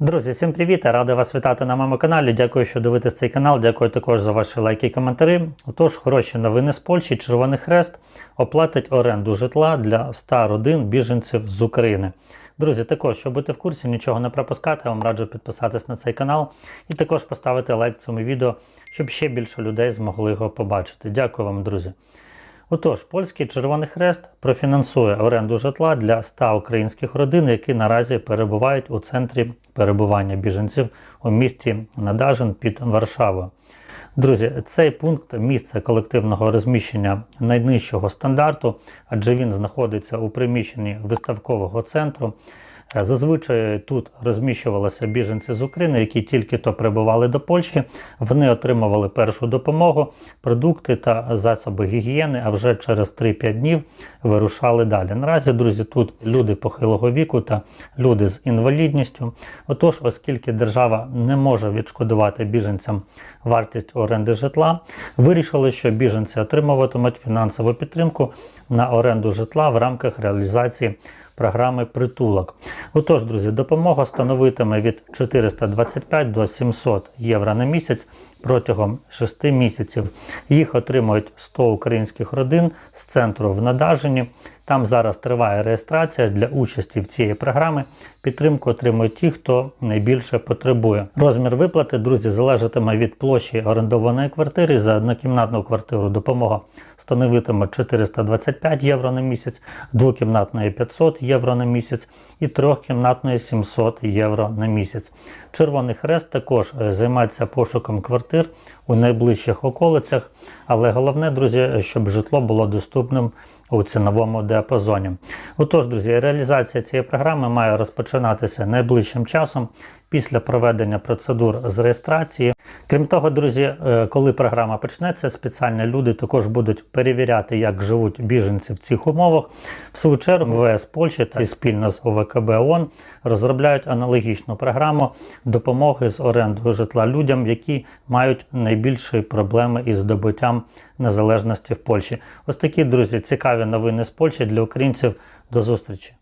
Друзі, всім привіт! Радий вас вітати на моєму каналі. Дякую, що дивитесь цей канал. Дякую також за ваші лайки і коментарі. Отож, хороші новини з Польщі. Червоний Хрест оплатить оренду житла для 100 родин біженців з України. Друзі, також, щоб бути в курсі, нічого не пропускати, вам раджу підписатись на цей канал і також поставити лайк цьому відео, щоб ще більше людей змогли його побачити. Дякую вам, друзі. Отож, польський Червоний Хрест профінансує оренду житла для 100 українських родин, які наразі перебувають у центрі перебування біженців у місті Надажин під Варшавою. Друзі, цей пункт місце колективного розміщення найнижчого стандарту, адже він знаходиться у приміщенні виставкового центру. Е, Зазвичай тут розміщувалися біженці з України, які тільки то прибували до Польщі. Вони отримували першу допомогу, продукти та засоби гігієни, а вже через 3-5 днів вирушали далі. Наразі, друзі, тут люди похилого віку та люди з інвалідністю. Отож, оскільки держава не може відшкодувати біженцям вартість оренди житла, вирішили, що біженці отримуватимуть фінансову підтримку на оренду житла в рамках реалізації програми Притулок. Отож, друзі, допомога становитиме від 425 до 700 євро на місяць протягом 6 місяців. Їх отримують 100 українських родин з центру в Надажині. Там зараз триває реєстрація для участі в цій програмі. Підтримку отримують ті, хто найбільше потребує. Розмір виплати, друзі, залежатиме від площі орендованої квартири. За однокімнатну квартиру допомога становитиме 425 євро на місяць, двокімнатної 500 євро на місяць і трьохкімнатної 700 євро на місяць. Червоний Хрест також е, займається пошуком квартир у найближчих околицях, але головне, друзі, щоб житло було доступним у ціновому діапазоні. Отож, друзі, реалізація цієї програми має розпочинатися найближчим часом після проведення процедур з реєстрації. Крім того, друзі, е, коли програма почнеться, спеціальні люди також будуть перевіряти, як живуть біженці в цих умовах. В свою чергу МВС Польщі та спільно з ОВКБ ООН розробляють аналогічну програму допомоги з орендою житла людям, які мають найбільші проблеми із здобуттям незалежності в Польщі. Ось такі друзі, цікаві новини з Польщі для українців. До зустрічі!